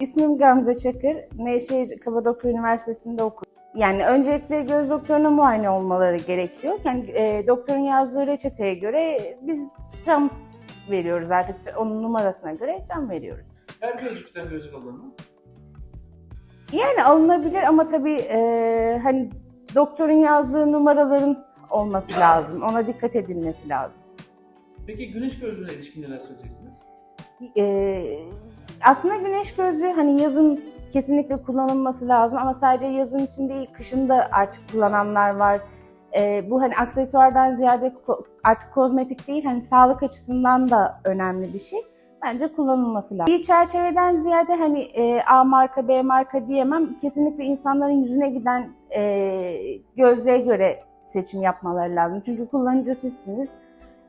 İsmim Gamze Çakır. Nevşehir Kapadokya Üniversitesi'nde okuyorum. Yani öncelikle göz doktoruna muayene olmaları gerekiyor. Yani e, doktorun yazdığı reçeteye göre biz cam veriyoruz artık onun numarasına göre cam veriyoruz. Her gözlükten gözlük alınır mı? Yani alınabilir ama tabii e, hani doktorun yazdığı numaraların olması lazım. Ona dikkat edilmesi lazım. Peki güneş gözlüğüne ilişkin neler söyleyeceksiniz? Ee, aslında güneş gözlüğü hani yazın kesinlikle kullanılması lazım ama sadece yazın için değil kışın da artık kullananlar var. Ee, bu hani aksesuardan ziyade artık kozmetik değil hani sağlık açısından da önemli bir şey. Bence kullanılması lazım. Bir çerçeveden ziyade hani e, A marka B marka diyemem. Kesinlikle insanların yüzüne giden e, gözlüğe göre seçim yapmaları lazım. Çünkü kullanıcı sizsiniz.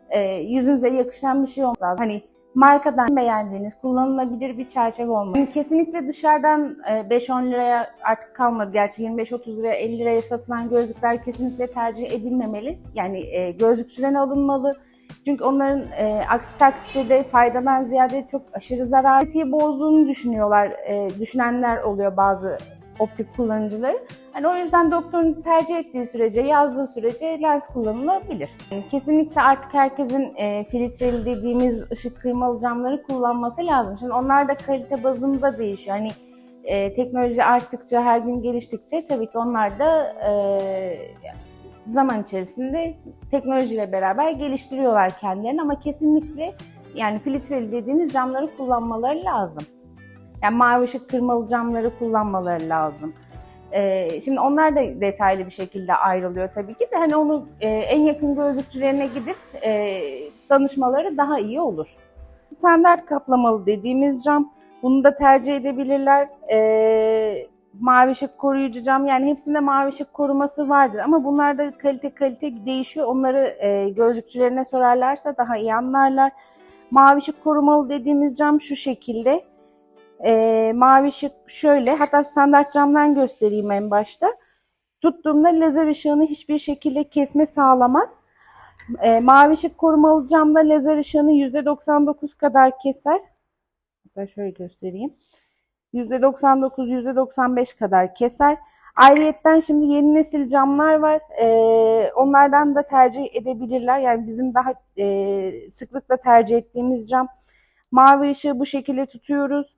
E, yüzünüze yakışan bir şey olması lazım. Hani markadan beğendiğiniz, kullanılabilir bir çerçeve olmalı. Kesinlikle dışarıdan e, 5-10 liraya artık kalmadı. Gerçi 25-30 liraya, 50 liraya satılan gözlükler kesinlikle tercih edilmemeli. Yani e, gözlükçüden alınmalı. Çünkü onların e, aksi takdirde faydadan ziyade çok aşırı zarar etiği bozduğunu düşünüyorlar. E, düşünenler oluyor bazı optik kullanıcıları. Hani o yüzden doktorun tercih ettiği sürece, yazdığı sürece lens kullanılabilir. Yani kesinlikle artık herkesin e, filtreli dediğimiz ışık kırmalı camları kullanması lazım. Şimdi onlar da kalite bazında değişiyor. Hani e, teknoloji arttıkça, her gün geliştikçe tabii ki onlar da e, zaman içerisinde teknolojiyle beraber geliştiriyorlar kendilerini ama kesinlikle yani filtreli dediğimiz camları kullanmaları lazım. Yani mavi ışık kırmalı camları kullanmaları lazım. Ee, şimdi onlar da detaylı bir şekilde ayrılıyor tabii ki de hani onu e, en yakın gözlükçülerine gidip e, danışmaları daha iyi olur. Standart kaplamalı dediğimiz cam bunu da tercih edebilirler. Ee, mavi ışık koruyucu cam yani hepsinde mavi ışık koruması vardır ama bunlar da kalite kalite değişiyor. Onları e, gözlükçülerine sorarlarsa daha iyi anlarlar. Mavi ışık korumalı dediğimiz cam şu şekilde. E, mavi ışık şöyle hatta standart camdan göstereyim en başta. Tuttuğumda lazer ışığını hiçbir şekilde kesme sağlamaz. E, mavi ışık korumalı camda lazer ışığını %99 kadar keser. Hatta şöyle göstereyim. %99, %95 kadar keser. Ayrıyetten şimdi yeni nesil camlar var. Ee, onlardan da tercih edebilirler. Yani bizim daha e, sıklıkla tercih ettiğimiz cam. Mavi ışığı bu şekilde tutuyoruz.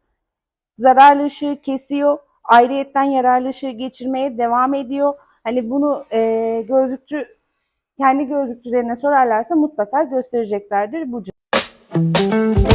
Zararlı ışığı kesiyor. Ayrıyetten yararlı ışığı geçirmeye devam ediyor. Hani bunu e, gözlükçü kendi gözlükçülerine sorarlarsa mutlaka göstereceklerdir bu cam.